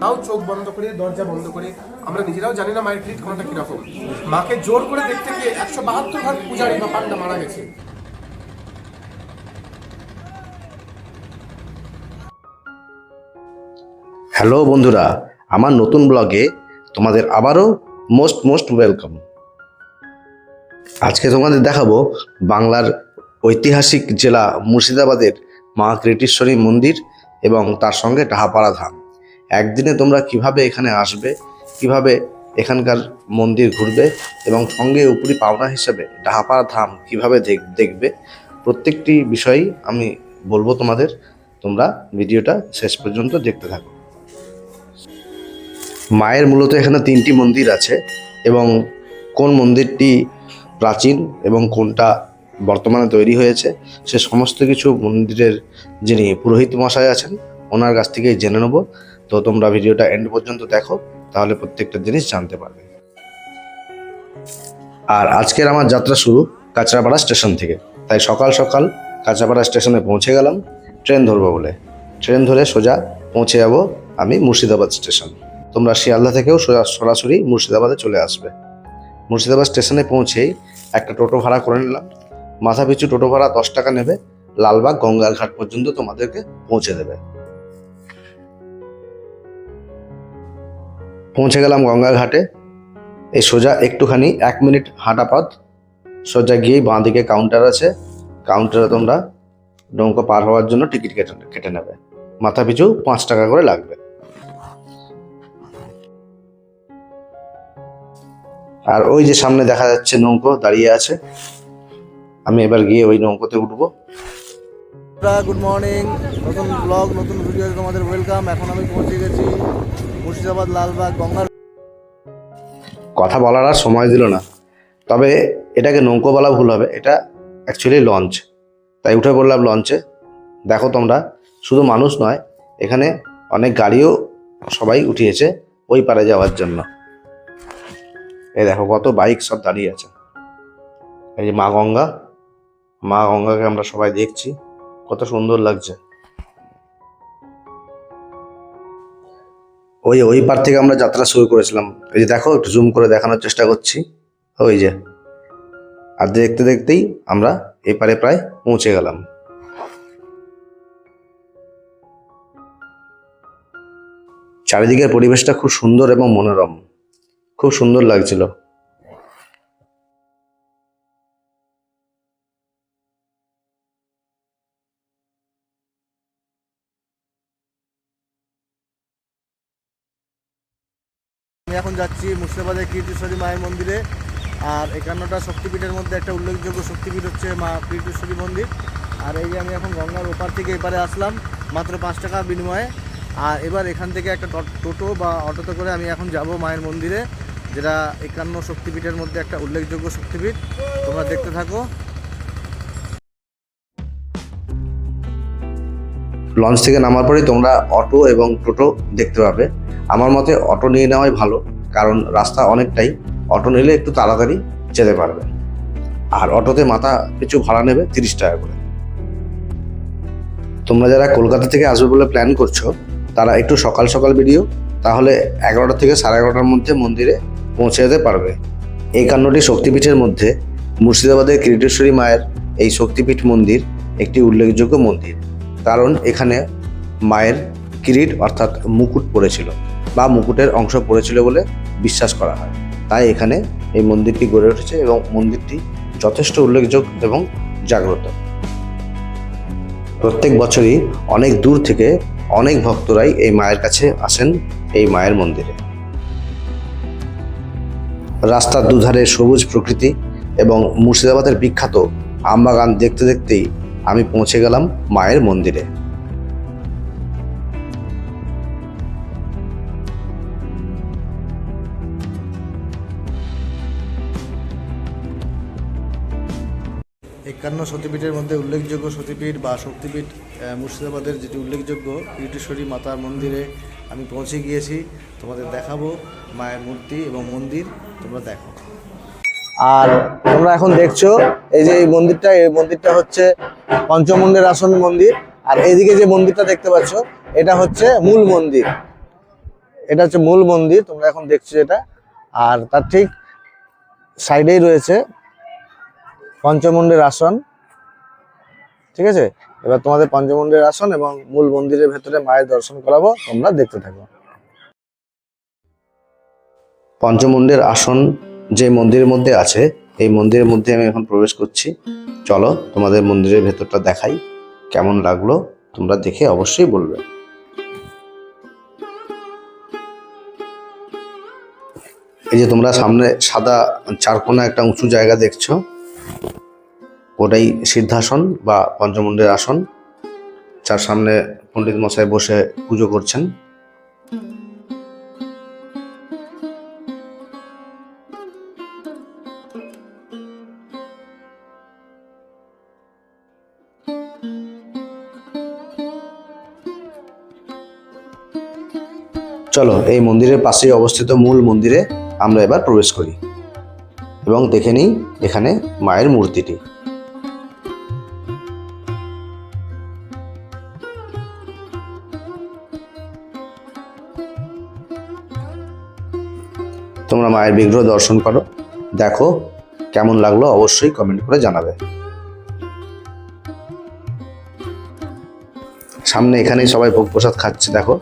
তাও চোখ বন্ধ করে, দরজা বন্ধ করে। আমরা নিজেরাও জানি না মায়ের ট্রিট কোনটা কীরকম। মাকে জোর করে দেখতে গিয়ে একশো বাহাত্তর ভাগ পূজারি বা পান্ডা মারা গেছে। হ্যালো বন্ধুরা, আমার নতুন ব্লগে তোমাদের আবারও মোস্ট মোস্ট ওয়েলকাম। আজকে তোমাদের দেখাবো বাংলার ঐতিহাসিক জেলা মুর্শিদাবাদের মা কৃটিশ্বরী মন্দির এবং তার সঙ্গে ডাহাপাড়া ধাম। একদিনে তোমরা কীভাবে এখানে আসবে, কীভাবে এখানকার মন্দির ঘুরবে এবং সঙ্গে উপরি পাওনা হিসেবে ডাহাপাড়া ধাম কীভাবে দেখ- দেখবে, প্রত্যেকটি বিষয়ই আমি বলব তোমাদের। তোমরা ভিডিওটা শেষ পর্যন্ত দেখতে থাকো। মায়ের মূলত এখানে তিনটি মন্দির আছে এবং কোন মন্দিরটি প্রাচীন এবং কোনটা বর্তমানে তৈরি হয়েছে, সে সমস্ত কিছু মন্দিরের যিনি পুরোহিত মশাই আছেন, ওনার কাছ থেকেই জেনে নেব। তো তোমরা ভিডিওটা এন্ড পর্যন্ত দেখো, তাহলে প্রত্যেকটা জিনিস জানতে পারবে। আর আজকের আমার যাত্রা শুরু কাঁচরাপাড়া স্টেশন থেকে। তাই সকাল সকাল কাঁচরাপাড়া স্টেশনে পৌঁছে গেলাম, ট্রেন ধরবো বলে। ট্রেন ধরে সোজা পৌঁছে যাব আমি মুর্শিদাবাদ স্টেশন। তোমরা শিয়ালদা থেকেও সোজা সরাসরি মুর্শিদাবাদে চলে আসবে। মুর্শিদাবাদ স্টেশনে পৌঁছেই একটা টোটো ভাড়া করে নিলাম। মাথা পিছু টোটো ভাড়া দশ টাকা নেবে, লালবাগ গঙ্গার ঘাট পর্যন্ত তোমাদেরকে পৌঁছে দেবে। পৌঁছে গেলাম গঙ্গার ঘাটে এই সোজা একটুখানি এক মিনিট হাঁটা পথ। সোজা গিয়েই বাঁ দিকে কাউন্টার আছে কাউন্টারে তোমরা নৌকা পার হওয়ার জন্য টিকিট কেটে কেটে নেবে। মাথা পিছু পাঁচ টাকা করে লাগবে। আর ওই যে সামনে দেখা যাচ্ছে নৌকো দাঁড়িয়ে আছে। আমি এবার গিয়ে ওই নৌকোতে উঠবো। গুড মর্নিং নতুন ব্লগ নতুন ভিডিওতে তোমাদের ওয়েলকাম এখন আমি পৌঁছে গেছি মুর্শিদাবাদ লালবাগ গঙ্গার কথা বলার আর সময় দিল না। তবে এটাকে নৌকো বলা ভুল হবে। এটা অ্যাকচুয়ালি লঞ্চ তাই উঠে পড়লাম লঞ্চে দেখো তোমরা শুধু মানুষ নয় এখানে অনেক গাড়িও সবাই উঠিয়েছে ওই পারে যাওয়ার জন্য। এই দেখো কত বাইক সব দাঁড়িয়ে আছে। এই যে মা গঙ্গা। মা গঙ্গাকে আমরা সবাই দেখছি। কত সুন্দর লাগছে। ওই ওই পার থেকে আমরা যাত্রা শুরু করেছিলাম। এই যে দেখো, একটু জুম করে দেখানোর চেষ্টা করছি। ওই যে। আর দেখতে দেখতেই আমরা এই পারে প্রায় পৌঁছে গেলাম। চারিদিকের পরিবেশটা খুব সুন্দর এবং মনোরম। খুব সুন্দর লাগছিল। মুর্শিদাবাদের কীর্তিশ্বরী মায়ের মন্দিরে। আর একান্নটা শক্তিপীঠের মধ্যে একটা উল্লেখযোগ্য শক্তিপীঠ হচ্ছে মা কীর্তিশ্বরী মন্দির। আর এই যে আমি এখন গঙ্গার ওপার থেকে এপারে আসলাম, মাত্র পাঁচ টাকা বিনিময়ে। আর এবার এখান থেকে একটা টোটো বা অটোতে করে আমি এখন যাব মায়ের মন্দিরে, যেটা একান্ন শক্তিপীঠের মধ্যে একটা উল্লেখযোগ্য শক্তিপীঠ। তোমরা দেখতে থাকো। লঞ্চ থেকে নামার পরেই তোমরা অটো এবং টোটো দেখতে পাবে। আমার মতে অটো নিয়ে নেওয়াই ভালো। কারণ রাস্তা অনেকটাই অটো নিলে একটু তাড়াতাড়ি যেতে পারবে। আর অটোতে মাথা পিছু ভাড়া নেবে তিরিশ টাকা করে। তোমরা যারা কলকাতা থেকে আসবে বলে প্ল্যান করছ, তারা একটু সকাল সকাল বেরিয়েও তাহলে এগারোটা থেকে সাড়ে এগারোটার মধ্যে মন্দিরে পৌঁছে যেতে পারবে। এই একান্নটি শক্তিপীঠের মধ্যে মুর্শিদাবাদের কিরিটেশ্বরী মায়ের এই শক্তিপীঠ মন্দির একটি উল্লেখযোগ্য মন্দির। কারণ এখানে মায়ের কিরিট অর্থাৎ মুকুট পড়েছিল। বা মুকুটের অংশ পড়েছিল বলে বিশ্বাস করা হয়। তাই এখানে এই মন্দিরটি গড়ে উঠেছে এবং মন্দিরটি যথেষ্ট উল্লেখযোগ্য এবং জাগ্রত। প্রত্যেক বছরই অনেক দূর থেকে অনেক ভক্তরাই এই মায়ের কাছে আসেন এই মায়ের মন্দিরে। রাস্তার দুধারে সবুজ প্রকৃতি এবং মুর্শিদাবাদের বিখ্যাত আমবাগান দেখতে দেখতেই আমি পৌঁছে গেলাম মায়ের মন্দিরে। একান্ন সতীপীঠের মধ্যে উল্লেখযোগ্য সতীপীঠ বা শক্তিপীঠ মুর্শিদাবাদের যেটি উল্লেখযোগ্য কীর্তিশ্বরী মাতার মন্দিরে আমি পৌঁছে গিয়েছি। তোমাদের দেখাবো মায়ের মূর্তি এবং মন্দির, তোমরা দেখো। আর তোমরা এখন দেখছ, এই যে এই মন্দিরটা এই মন্দিরটা হচ্ছে পঞ্চমুণ্ডের আসন মন্দির। আর এইদিকে যে মন্দিরটা দেখতে পাচ্ছ, এটা হচ্ছে মূল মন্দির। এটা হচ্ছে মূল মন্দির, তোমরা এখন দেখছ এটা। আর তার ঠিক সাইডেই রয়েছে পঞ্চমুণ্ডের আসন। ঠিক আছে? এবার তোমাদের পঞ্চমুণ্ডের আসন এবং মূল মন্দিরের ভেতরে মায়ের দর্শন করাবো, তোমরা দেখতে থাকো। পঞ্চমুণ্ডের আসন যে মন্দিরের মধ্যে আছে, এই মন্দিরের মধ্যে আমি এখন প্রবেশ করছি। চলো তোমাদের মন্দিরের ভেতরটা দেখাই, কেমন লাগল তোমরা দেখে অবশ্যই বলবে। এই যে তোমরা সামনে সাদা চারকোনা একটা উঁচু জায়গা দেখছ ওটাই সিদ্ধাসন বা পঞ্চমুণ্ডের আসন, যার সামনে পণ্ডিত মশাই বসে পুজো করছেন। চলো, এই মন্দিরের পাশেই অবস্থিত মূল মন্দিরে আমরা এবার প্রবেশ করি। এবং দেখে নিই এখানে মায়ের মূর্তিটি। তোমরা মায়ের বিগ্রহ দর্শন করো, দেখো কেমন লাগল অবশ্যই কমেন্ট করে জানাবে। সামনে এখানেই সবাই ভোগ প্রসাদ খাচ্ছে, দেখো।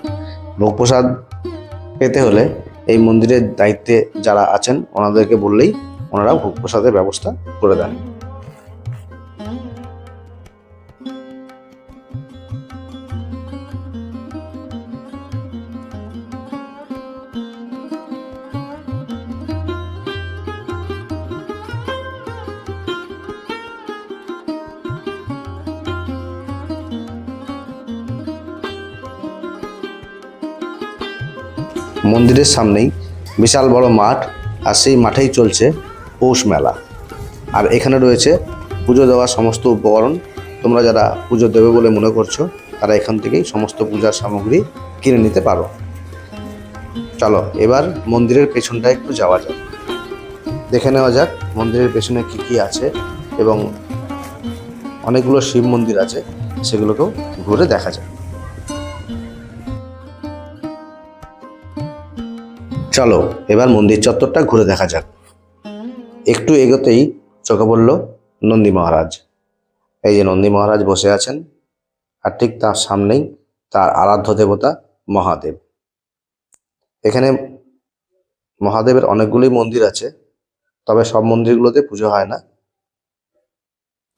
ভোগ প্রসাদ পেতে হলে এই মন্দিরের দায়িত্বে যারা আছেন, ওনাদেরকে বললেই ওনারা ভোগ প্রসাদের ব্যবস্থা করে দেন। মন্দিরের সামনেই বিশাল বড় মাঠ আর সেই মাঠেই চলছে পৌষ মেলা। আর এখানে রয়েছে পুজো দেওয়ার সমস্ত উপকরণ। তোমরা যারা পুজো দেবে বলে মনে করছ, তারা এখান থেকেই সমস্ত পূজার সামগ্রী কিনে নিতে পারো। চলো, এবার মন্দিরের পেছনটা একটু যাওয়া যাক। দেখে নেওয়া যাক মন্দিরের পেছনে কি কি আছে এবং অনেকগুলো শিব মন্দির আছে, সেগুলোকেও ঘুরে দেখা যাক। চলো, এবার মন্দির চত্বরটা ঘুরে দেখা যাক। একটু এগোতেই চোখে পড়ল নন্দী মহারাজ। এই যে নন্দী মহারাজ বসে আছেন, আর ঠিক তার সামনেই তার আরাধ্য দেবতা মহাদেব। এখানে মহাদেবের অনেকগুলোই মন্দির আছে, তবে সব মন্দিরগুলোতে পুজো হয় না।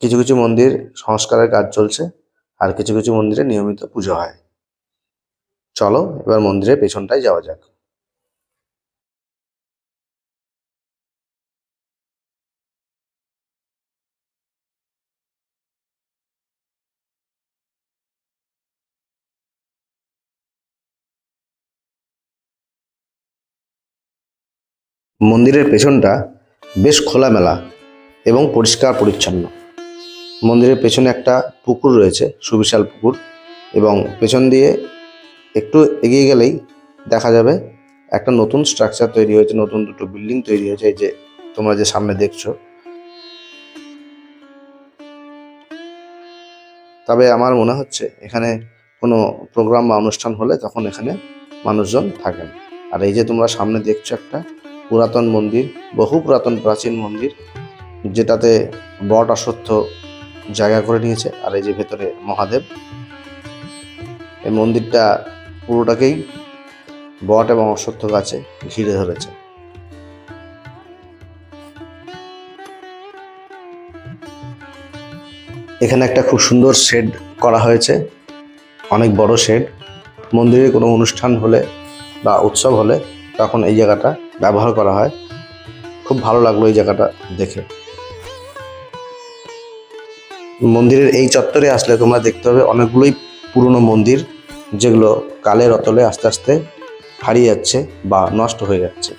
কিছু কিছু মন্দির সংস্কারের কাজ চলছে, আর কিছু কিছু মন্দিরে নিয়মিত পুজো হয়। চলো এবার মন্দিরের পেছনটায় যাওয়া যাক। মন্দিরের পেছনটা বেশ খোলামেলা এবং পরিষ্কার পরিচ্ছন্ন। মন্দিরের পেছনে একটা পুকুর রয়েছে, সুবিশাল পুকুর এবং পেছন দিয়ে একটু এগিয়ে গেলেই দেখা যাবে একটা নতুন স্ট্রাকচার তৈরি হয়েছে, নতুন দুটো বিল্ডিং তৈরি হয়েছে, এই যে তোমরা যে সামনে দেখছ। তবে আমার মনে হচ্ছে এখানে কোনো প্রোগ্রাম বা অনুষ্ঠান হলে তখন এখানে মানুষজন থাকেন। আর এই যে তোমরা সামনে দেখছ একটা পুরাতন মন্দির, বহু পুরাতন প্রাচীন মন্দির, যেটাতে বট অশ্বত্থ জায়গা করে নিয়েছে আর এই যে ভেতরে মহাদেব। এই মন্দিরটা পুরোটাকেই বট এবং অশ্বত্থ গাছে ঘিরে ধরেছে। এখানে একটা খুব সুন্দর শেড করা হয়েছে, অনেক বড় শেড। মন্দিরে কোনো অনুষ্ঠান হলে বা উৎসব হলে তখন এই জায়গাটা ব্যবহার করা হয়। খুব ভালো লাগল এই জায়গাটা দেখে। মন্দিরের এই চত্বরে আসলে তোমরা দেখতে হবে অনেকগুলোই পুরনো মন্দির, যেগুলো কালের অতলে আস্তে আস্তে হারিয়ে যাচ্ছে বা নষ্ট হয়ে যাচ্ছে।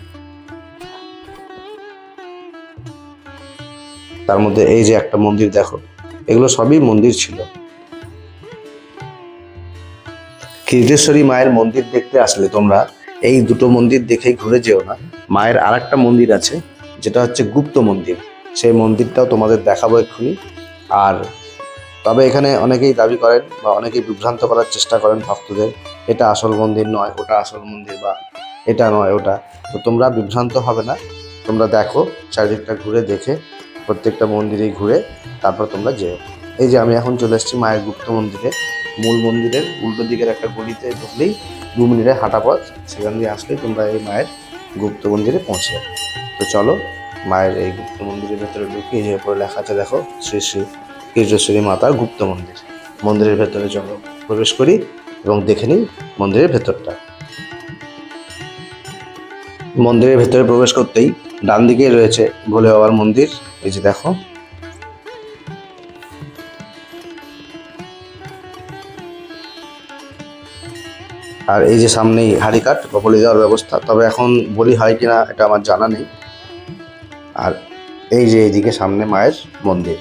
তার মধ্যে এই যে একটা মন্দির দেখো, এগুলো সবই মন্দির ছিল। কীর্তেশ্বরী মায়ের মন্দির দেখতে আসলে তোমরা এই দুটো মন্দির দেখেই ঘুরে যেও না। মায়ের আর একটা মন্দির আছে, যেটা হচ্ছে গুপ্ত মন্দির। সেই মন্দিরটাও তোমাদের দেখাবো এক্ষুনি। আর তবে এখানে অনেকেই দাবি করেন বা অনেকেই বিভ্রান্ত করার চেষ্টা করেন ভক্তদের, এটা আসল মন্দির নয়, ওটা আসল মন্দির বা এটা নয়, ওটা। তো তোমরা বিভ্রান্ত হবে না, তোমরা দেখো, চারিদিকটা ঘুরে দেখে, প্রত্যেকটা মন্দিরেই ঘুরে, তারপর তোমরা যেও। এই যে আমি এখন চলে এসেছি মায়ের গুপ্ত মন্দিরে। মূল মন্দিরের উল্টো দিকের একটা গলিতে ঢুকলেই দু মিনিটের হাঁটা পথ, সেখান দিয়ে আসলেই তোমরা এই মায়ের গুপ্ত মন্দিরে পৌঁছে তো চলো, মায়ের এই গুপ্ত মন্দিরের ভেতরে ঢুকে যে উপরে লেখা আছে, দেখো, শ্রী শ্রী কীর্তেশ্বরী মাতার গুপ্ত মন্দির। মন্দিরের ভেতরে চলো, প্রবেশ করি এবং দেখে নিই মন্দিরের ভেতরটা। মন্দিরের ভেতরে প্রবেশ করতেই ডান দিকেই রয়েছে ভোলে বাবার মন্দির। এই যে দেখো আর এই যে সামনেই হাড়িকাট বা বলি দেওয়ার ব্যবস্থা। তবে এখন বলি হয় কিনা এটা আমার জানা নেই। আর এই যে এইদিকে সামনে মায়ের মন্দির।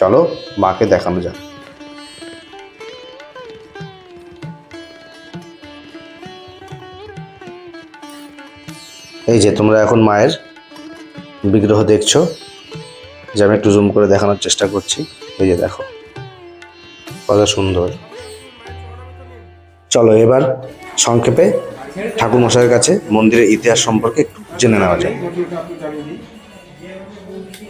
চলো মাকে দেখানো যাক। এই যে তোমরা এখন মায়ের বিগ্রহ দেখছ, যে আমি একটু জুম করে দেখানোর চেষ্টা করছি। এই যে দেখো, কত সুন্দর। চলো এবার সংক্ষেপে ঠাকুর মশাইয়ের কাছে মন্দিরের ইতিহাস সম্পর্কে একটু জেনে নেওয়া যায়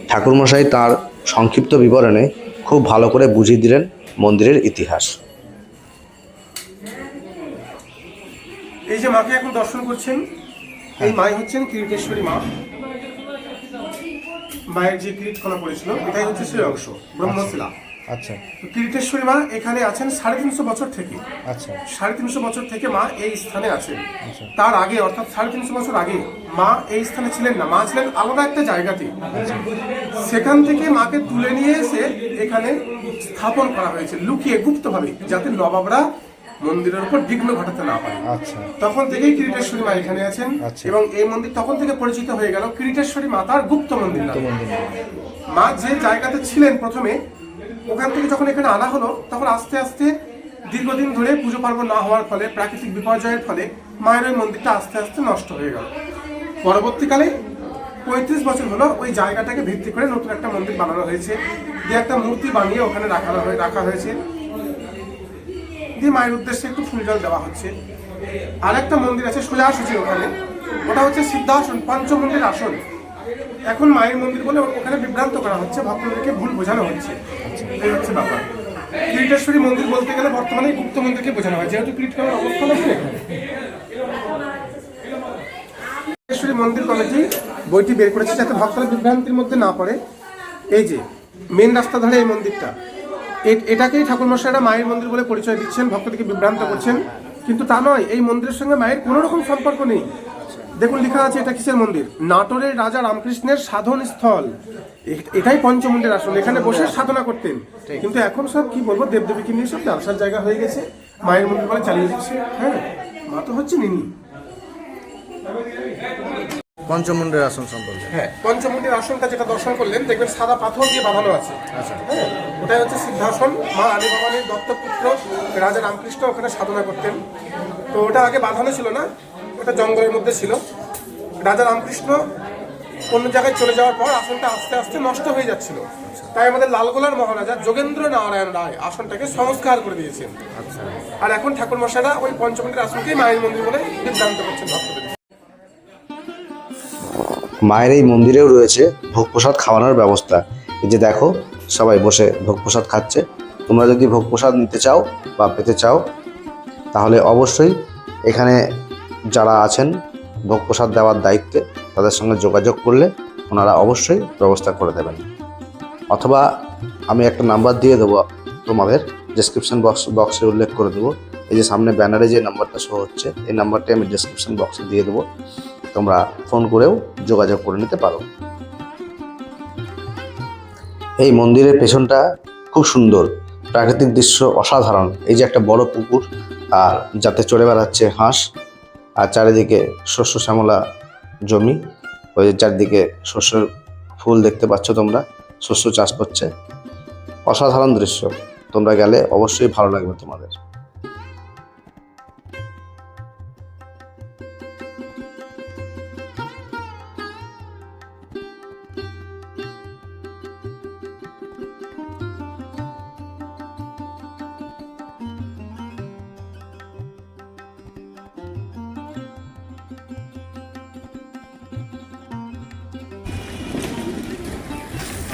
ঠাকুর মশাই তার সংক্ষিপ্ত বিবরণে খুব ভালো করে বুঝিয়ে দিলেন মন্দিরের ইতিহাস। এই যে মাকে এখন দর্শন করছেন, এই মাই হচ্ছেন কিরিটেশ্বরী মা। মায়ের যে কিরিটখনা পড়েছিল, এটাই হচ্ছে সেই অংশ ব্রহ্মশিলা। আচ্ছা। তো কিরিটেশ্বরী মা এখানে আছেন সাড়ে তিনশো বছর থেকে। আচ্ছা। সাড়ে তিনশো বছর থেকে মা এই স্থানে আছেন। তার আগে অর্থাৎ সাড়ে তিনশো বছর আগে মা এই স্থানে ছিলেন না। মা ছিলেন আলাদা একটা জায়গাতে। সেখান থেকে মাকে তুলে নিয়ে এসে এখানে স্থাপন করা হয়েছে লুকিয়ে গুপ্তভাবে যাতে নবাবরা মন্দিরের উপর বিঘ্ন ঘটাতে না পারে। আচ্ছা। তখন থেকেই কিরিটেশ্বরী মা এখানে আছেন আচ্ছা। এবং এই মন্দির তখন থেকে পরিচিত হয়ে গেল কিরিটেশ্বরী মাতার গুপ্ত মন্দির। মা যে জায়গাতে ছিলেন প্রথমে ওখান থেকে যখন এখানে আনা হলো, তখন আস্তে আস্তে দীর্ঘদিন ধরে পুজো পার্বণ না হওয়ার ফলে, প্রাকৃতিক বিপর্যয়ের ফলে মায়ের ওই মন্দিরটা আস্তে আস্তে নষ্ট হয়ে গেল। পরবর্তীকালে পঁয়ত্রিশ বছর হলো ওই জায়গাটাকে ভিত্তি করে নতুন একটা মন্দির বানানো হয়েছে। দিয়ে একটা মূর্তি বানিয়ে ওখানে রাখা হয়ে, রাখা হয়েছে। দিয়ে মায়ের উদ্দেশ্যে একটু ফুল জল দেওয়া হচ্ছে। আর একটা মন্দির আছে সোজাসুচি ওখানে। ওটা হচ্ছে সিদ্ধাসন পঞ্চমন্দির আসন। এখন মায়ের মন্দির বলে ওখানে বিভ্রান্ত করা হচ্ছে, ভক্তদেরকে ভুল বোঝানো হচ্ছে। এই হচ্ছে ব্যাপার। কিরিটেশ্বরী মন্দির বলতে গেলে বর্তমানে গুপ্ত মন্দিরকে বোঝানো হয়, যেহেতু কিরিটকালের অবস্থান আছে। কিরিটেশ্বরী মন্দির কমিটি বইটি বের করেছে যাতে ভক্তরা বিভ্রান্তির মধ্যে না পড়ে। এই যে মেন রাস্তা ধরে এই মন্দিরটা এটাকেই ঠাকুরমশাইরা মায়ের মন্দির বলে পরিচয় দিচ্ছেন, ভক্তদেরকে বিভ্রান্ত করছেন। কিন্তু তা নয়, এই মন্দিরের সঙ্গে মায়ের কোনো রকম সম্পর্ক নেই। দেখুন লেখা আছে এটা কিসের মন্দির? নাটোরের রাজা রামকৃষ্ণের সাধন স্থল এটাই পঞ্চমন্দির আসন এখানে বসে সাধনা করতেন। কিন্তু এখন সব কি বলব দেবদেবীকে নিয়ে সব ব্যবসার জায়গা হয়ে গেছে মায়ের মন্দির বলে চালিয়ে দিচ্ছে। হ্যাঁ মা তো হচ্ছে নিনি। পঞ্চমুণ্ডের আসন সম্পর্কে। হ্যাঁ পঞ্চমুন্ডির আসনটা যেটা দর্শন করলেন দেখবেন সাদা পাথর দিয়ে বাঁধানো আছে। হ্যাঁ ওটাই হচ্ছে সিদ্ধাসন। মা আলী ভবানীর দত্তপুত্র রাজা রামকৃষ্ণ ওখানে সাধনা করতেন। তো ওটা আগে বাঁধানো ছিল না ওটা জঙ্গলের মধ্যে ছিল। রাজা রামকৃষ্ণ অন্য জায়গায় চলে যাওয়ার পর আসনটা আস্তে আস্তে নষ্ট হয়ে যাচ্ছিল। তাই আমাদের লালগোলার মহারাজা যোগেন্দ্র নারায়ণ রায় আসনটাকে সংস্কার করে দিয়েছেন। আর এখন ঠাকুর মশাইরা ওই পঞ্চমন্দির আসনকেই মায়ের মন্দির বলে বিভ্রান্ত করছেন ভক্তদের। মায়ের এই মন্দিরেও রয়েছে ভোগ প্রসাদ খাওয়ানোর ব্যবস্থা। এই যে দেখো সবাই বসে ভোগ প্রসাদ খাচ্ছে। তোমরা যদি ভোগ প্রসাদ নিতে চাও বা পেতে চাও তাহলে অবশ্যই এখানে যারা আছেন ভোগ প্রসাদ দেওয়ার দায়িত্বে তাদের সঙ্গে যোগাযোগ করলে ওনারা অবশ্যই ব্যবস্থা করে দেবেন। অথবা আমি একটা নাম্বার দিয়ে দেবো তোমাদের ডেসক্রিপশন বক্স বক্সে উল্লেখ করে দেবো। এই যে সামনে ব্যানারে যে নাম্বারটা শো হচ্ছে, এই নাম্বারটি আমি ডেসক্রিপশন বক্সে দিয়ে দেবো। তোমরা ফোন করেও যোগাযোগ করে নিতে পারো। এই মন্দিরের পেছনটা খুব সুন্দর। প্রাকৃতিক দৃশ্য অসাধারণ। এই যে একটা বড় পুকুর, আর যাতে চড়ে বেড়াচ্ছে হাঁস আর চারিদিকে শস্য শ্যামলা জমি। ওই চারদিকে শস্যের ফুল দেখতে পাচ্ছ তোমরা। শস্য চাষ করছে অসাধারণ দৃশ্য। তোমরা গেলে অবশ্যই ভালো লাগবে তোমাদের।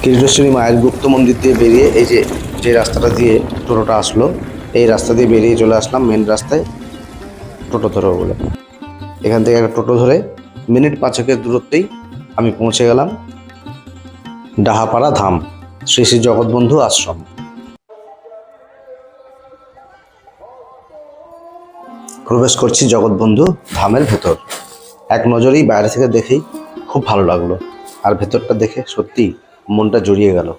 কীর্তেশ্বরী মায়ের গুপ্ত মন্দির দিয়ে বেরিয়ে এই যে যে রাস্তাটা দিয়ে টোটোটা আসলো, এই রাস্তা দিয়ে বেরিয়ে চলে আসলাম মেন রাস্তায় টোটো ধরো বলে। এখান থেকে একটা টোটো ধরে মিনিট পাঁচকের দূরত্বেই আমি পৌঁছে গেলাম ডাহাপাড়া ধাম, শ্রী শ্রী জগৎবন্ধু আশ্রম। প্রবেশ করছি জগৎবন্ধু ধামের ভেতর। এক নজরেই বাইরে থেকে দেখেই খুব ভালো লাগল। আর ভেতরটা দেখে সত্যি মনটা জড়িয়ে গেল।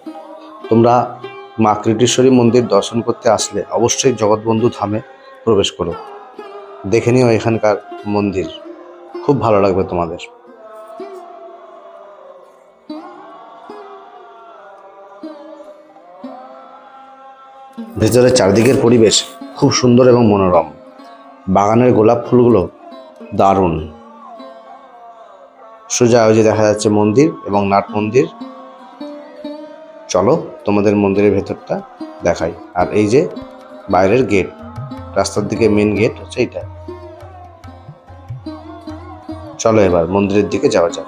তোমরা মা কৃটেশ্বরী মন্দির দর্শন করতে আসলে অবশ্যই জগৎবন্ধু ধামে প্রবেশ করো। দেখে নিও এখানকার মন্দির। খুব ভালো লাগবে তোমাদের। ভেতরের চারদিকের পরিবেশ খুব সুন্দর এবং মনোরম। বাগানের গোলাপ ফুলগুলো দারুণ। সোজা ওই যে দেখা যাচ্ছে মন্দির এবং নাট মন্দির। চলো তোমাদের মন্দিরের ভেতরটা দেখাই। আর এই যে বাইরের গেট রাস্তার দিকে মেন গেট হচ্ছে এইটা। চলো এবার মন্দিরের দিকে যাওয়া যাক।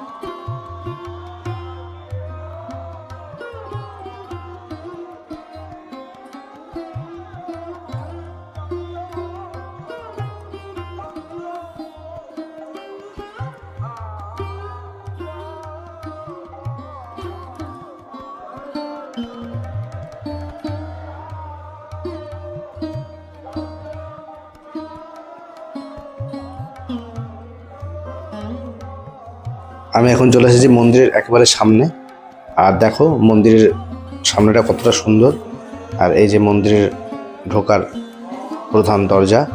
আমি এখন চলে এসেছি মন্দিরের একেবারে সামনে। আর দেখো, মন্দিরের সামনেটা কতটা সুন্দর। আর এই যে মন্দিরের ঢোকার প্রধান দরজা,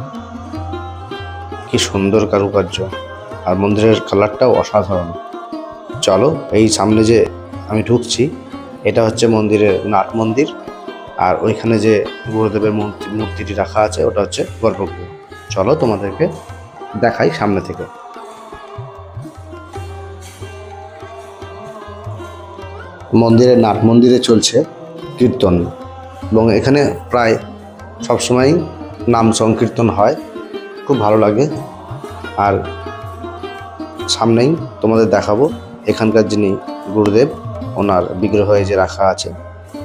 কি সুন্দর কারুকার্য। আর মন্দিরের কালারটাও অসাধারণ। চলো, এই সামনে যে আমি ঢুকছি, এটা হচ্ছে মন্দিরের নাট মন্দির। আর ওইখানে যে গুরুদেবের মূর্তি মূর্তিটি রাখা আছে, ওটা হচ্ছে গর্ভগৃহ। চলো তোমাদেরকে দেখাই সামনে থেকে। মন্দিরের নাট মন্দিরে চলছে কীর্তন এবং এখানে প্রায় সবসময় নাম সংকীর্তন হয়। খুব ভালো লাগে। আর সামনেই তোমাদের দেখাবো এখানকার যিনি গুরুদেব, ওনার বিগ্রহ এই যে রাখা আছে,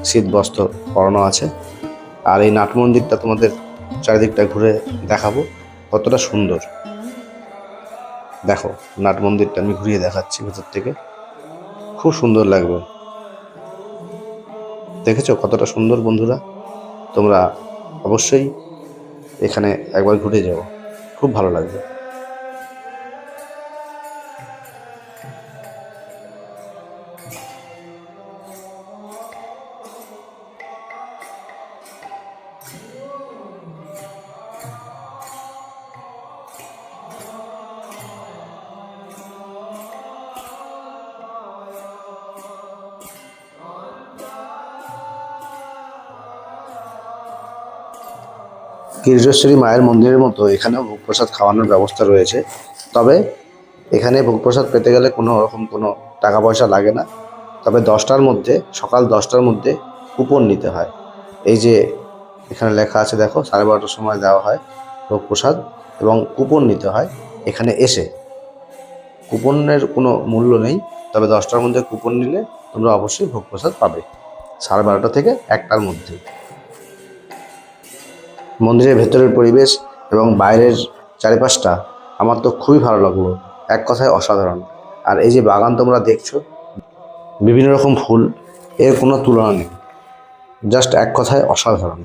শীত বস্ত্র পরানো আছে। আর এই নাট মন্দিরটা তোমাদের চারিদিকটা ঘুরে দেখাবো, কতটা সুন্দর। দেখো, নাট মন্দিরটা আমি ঘুরিয়ে দেখাচ্ছি ভেতর থেকে। খুব সুন্দর লাগবে। দেখেছ কতটা সুন্দর বন্ধুরা? তোমরা অবশ্যই এখানে একবার ঘুরে যাও। খুব ভালো লাগবে। গিরিজেশ্বরী মায়ের মন্দিরের মতো এখানেও ভোগ প্রসাদ খাওয়ানোর ব্যবস্থা রয়েছে। তবে এখানে ভোগ প্রসাদ পেতে গেলে কোনো রকম কোনো টাকা পয়সা লাগে না। তবে দশটার মধ্যে, সকাল দশটার মধ্যে কুপন নিতে হয়। এই যে এখানে লেখা আছে, দেখো, সাড়ে বারোটার সময় দেওয়া হয় ভোগ প্রসাদ এবং কুপন নিতে হয় এখানে এসে। কুপনের কোনো মূল্য নেই, তবে দশটার মধ্যে কুপন নিলে তোমরা অবশ্যই ভোগ প্রসাদ পাবে। সাড়ে বারোটা থেকে একটার মধ্যে। মন্দিরের ভেতরের পরিবেশ এবং বাইরের চারিপাশটা আমার তো খুবই ভালো লাগল। এক কথায় অসাধারণ। আর এই যে বাগান তোমরা দেখছ, বিভিন্ন রকম ফুল, এর কোনো তুলনা নেই। জাস্ট এক কথায় অসাধারণ।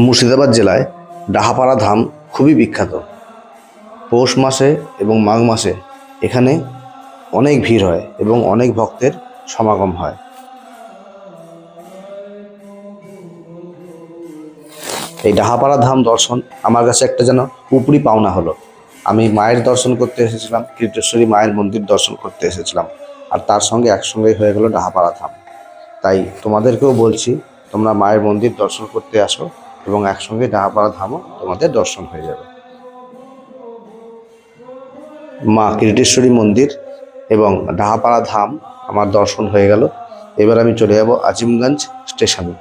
মুর্শিদাবাদ জেলায় ডাহাপাড়া ধাম খুবই বিখ্যাত। পৌষ মাসে এবং মাঘ মাসে এখানে অনেক ভিড় হয় এবং অনেক ভক্তের সমাগম হয়। এই ডাহাপাড়া ধাম দর্শন আমার কাছে একটা যেন উপরি পাওনা হলো। আমি মায়ের দর্শন করতে এসেছিলাম, কীর্তেশ্বরী মায়ের মন্দির দর্শন করতে এসেছিলাম আর তার সঙ্গে একসঙ্গেই হয়ে গেল ডাহাপাড়া ধাম। তাই তোমাদেরকেও বলছি, তোমরা মায়ের মন্দির দর্শন করতে আসো। এবং একসঙ্গে ডাহাপাড়া ধামও তোমাদের দর্শন হয়ে যাবে। মা কিরিটেশ্বরী মন্দির এবং ডাহাপাড়া ধাম আমার দর্শন হয়ে গেল। এবার আমি চলে যাব আজিমগঞ্জ স্টেশনে।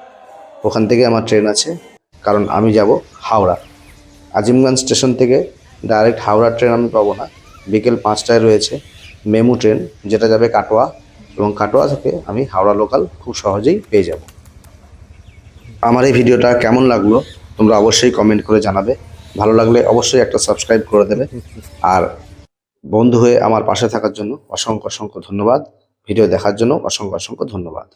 ওখান থেকে আমার ট্রেন আছে, কারণ আমি যাব হাওড়া। আজিমগঞ্জ স্টেশন থেকে ডাইরেক্ট হাওড়া ট্রেন আমি পাবো না। বিকেল পাঁচটায় রয়েছে মেমু ট্রেন, যেটা যাবে কাটোয়া। এবং কাটোয়া থেকে আমি হাওড়া লোকাল খুব সহজেই পেয়ে যাব। আমার এই ভিডিওটা কেমন লাগল তোমরা অবশ্যই কমেন্ট করে জানাবে। ভালো লাগলে অবশ্যই একটা সাবস্ক্রাইব করে দেবে। আর বন্ধু হয়ে আমার পাশে থাকার জন্য অসংখ্য অসংখ্য ধন্যবাদ। ভিডিও দেখার জন্য অসংখ্য অসংখ্য ধন্যবাদ।